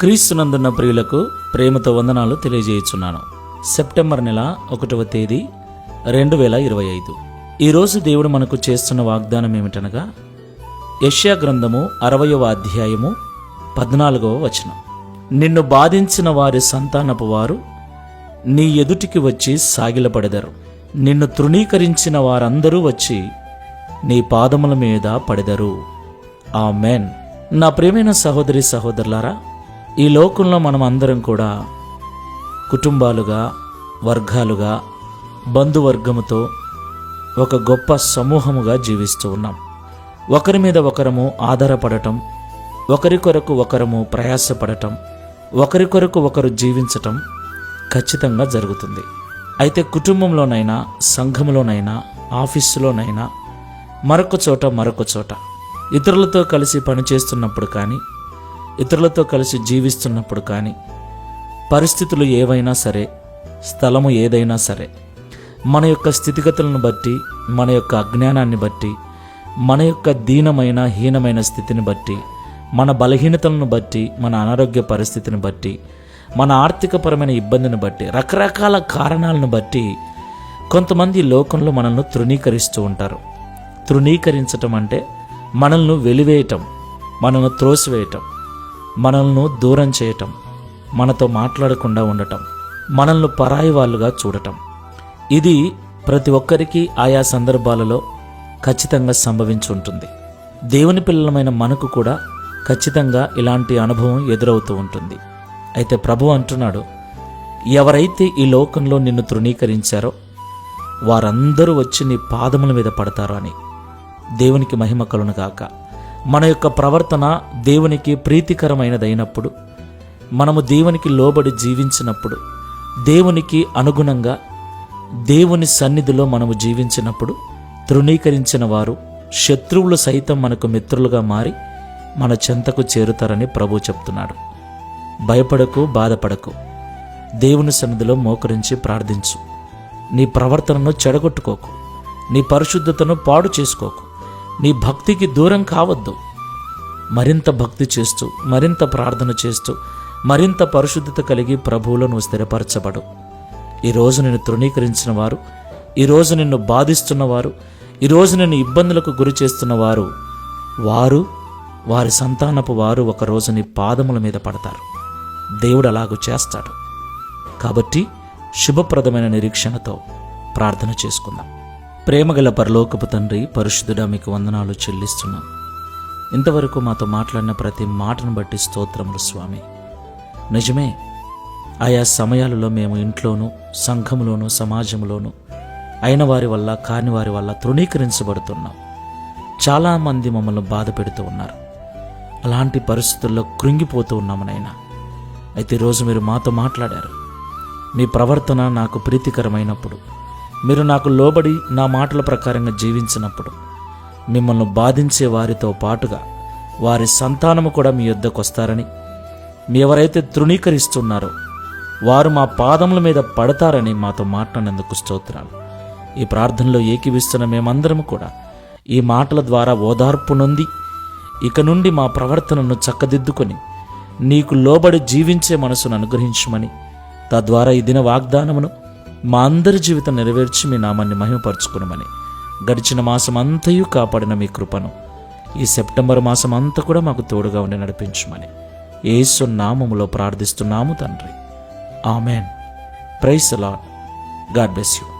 క్రీస్తునందున్న ప్రియులకు ప్రేమతో వందనాలు తెలియజేయుచున్నాను. సెప్టెంబర్ నెల ఒకటవ తేదీ రెండు వేల ఇరవై ఐదు. ఈరోజు దేవుడు మనకు చేస్తున్న వాగ్దానం ఏమిటనగా యష్యా గ్రంథము అరవయవ అధ్యాయము పద్నాలుగవ వచనం. నిన్ను బాధించిన వారి సంతానపు వారు నీ ఎదుటికి వచ్చి సాగిలపడెదరు. నిన్ను తృణీకరించిన వారందరూ వచ్చి నీ పాదముల మీద పడెదరు. ఆ నా ప్రేమైన సహోదరి సహోదరులారా ఈ లోకంలో మనం అందరం కూడా కుటుంబాలుగా వర్గాలుగా బంధువర్గముతో ఒక గొప్ప సమూహముగా జీవిస్తూ ఉన్నాం. ఒకరి మీద ఒకరము ఆధారపడటం ఒకరి కొరకు ఒకరము ప్రయాసపడటం ఒకరి కొరకు ఒకరు జీవించటం ఖచ్చితంగా జరుగుతుంది. అయితే కుటుంబంలోనైనా సంఘంలోనైనా ఆఫీసులోనైనా మరొక చోట మరొక చోట ఇతరులతో కలిసి పనిచేస్తున్నప్పుడు కానీ ఇతరులతో కలిసి జీవిస్తున్నప్పుడు కానీ పరిస్థితులు ఏవైనా సరే స్థలము ఏదైనా సరే మన యొక్క స్థితిగతులను బట్టి మన యొక్క అజ్ఞానాన్ని బట్టి మన యొక్క దీనమైన హీనమైన స్థితిని బట్టి మన బలహీనతలను బట్టి మన అనారోగ్య పరిస్థితిని బట్టి మన ఆర్థికపరమైన ఇబ్బందిని బట్టి రకరకాల కారణాలను బట్టి కొంతమంది లోకంలో మనల్ని తృణీకరిస్తూ ఉంటారు. తృణీకరించటం అంటే మనల్ని వెలివేయటం మనల్ని త్రోసివేయటం. మనల్ని దూరం చేయటం మనతో మాట్లాడకుండా ఉండటం మనల్ని పరాయి వాళ్ళుగా చూడటం. ఇది ప్రతి ఒక్కరికి ఆయా సందర్భాలలో ఖచ్చితంగా సంభవించి ఉంటుంది దేవుని పిల్లలమైన మనకు కూడా ఖచ్చితంగా ఇలాంటి అనుభవం ఎదురవుతూ ఉంటుంది. అయితే ప్రభు అంటున్నాడు ఎవరైతే ఈ లోకంలో నిన్ను తృణీకరించారో వారందరూ వచ్చి నీ పాదముల మీద పడతారు అని దేవునికి మహిమ కలును గాక. మన యొక్క ప్రవర్తన దేవునికి ప్రీతికరమైనదైనప్పుడు మనము దేవునికి లోబడి జీవించినప్పుడు దేవునికి అనుగుణంగా దేవుని సన్నిధిలో మనము జీవించినప్పుడు తృణీకరించిన వారు శత్రువులు సైతం మనకు మిత్రులుగా మారి మన చెంతకు చేరుతారని ప్రభు చెప్తున్నాడు. భయపడకు బాధపడకు. దేవుని సన్నిధిలో మోకరించి ప్రార్థించు. నీ ప్రవర్తనను చెడగొట్టుకోకు. నీ పరిశుద్ధతను పాడు చేసుకోకు. నీ భక్తికి దూరం కావద్దు. మరింత భక్తి చేస్తూ మరింత ప్రార్థన చేస్తూ మరింత పరిశుద్ధత కలిగి ప్రభువులను స్థిరపరచబడు. ఈరోజు నిన్ను తృణీకరించిన వారు ఈరోజు నిన్ను బాధిస్తున్నవారు ఈరోజు నిన్ను ఇబ్బందులకు గురి చేస్తున్నవారు వారు వారి సంతానపు వారు ఒకరోజు నీ పాదముల మీద పడతారు. దేవుడు అలాగూ చేస్తాడు. కాబట్టి శుభప్రదమైన నిరీక్షణతో ప్రార్థన చేసుకుందాం. ప్రేమగల పరలోకపు తండ్రి పరిశుద్ధుడా మీకు వందనాలు చెల్లిస్తున్నాం. ఇంతవరకు మాతో మాట్లాడిన ప్రతి మాటను బట్టి స్తోత్రములు స్వామి. నిజమే ఆయా సమయాలలో మేము ఇంట్లోనూ సంఘంలోనూ సమాజంలోనూ అయిన వారి వల్ల కాని వారి వల్ల తృణీకరించబడుతున్నాం. చాలామంది మమ్మల్ని బాధ పెడుతూ ఉన్నారు. అలాంటి పరిస్థితుల్లో కృంగిపోతూ ఉన్నామనైనా అయితే ఈరోజు మీరు మాతో మాట్లాడారు. మీ ప్రవర్తన నాకు ప్రీతికరమైనప్పుడు మీరు నాకు లోబడి నా మాటల ప్రకారంగా జీవించినప్పుడు మిమ్మల్ని బాధించే వారితో పాటుగా వారి సంతానము కూడా మీ యొద్దకు వస్తారని మీ ఎవరైతే తృణీకరిస్తున్నారో వారు మా పాదముల మీద పడతారని మాతో మాట్లాడినందుకు స్తోత్రాలు. ఈ ప్రార్థనలో ఏకీవిస్తున్న మేమందరము కూడా ఈ మాటల ద్వారా ఓదార్పు నొంది ఇక నుండి మా ప్రవర్తనను చక్కదిద్దుకొని నీకు లోబడి జీవించే మనసును అనుగ్రహించమని తద్వారా ఈ దిన వాగ్దానమును మా అందరి జీవితం నెరవేర్చి మీ నామాన్ని మహిమపరచుకునమని. గడిచిన మాసం అంతయు కాపాడిన మీ కృపను. ఈ సెప్టెంబర్ మాసం అంతా కూడా మాకు తోడుగా ఉండి నడిపించమని. ఏసు నామములో ప్రార్థిస్తున్నాము తండ్రి. Amen. Praise lord God bless you.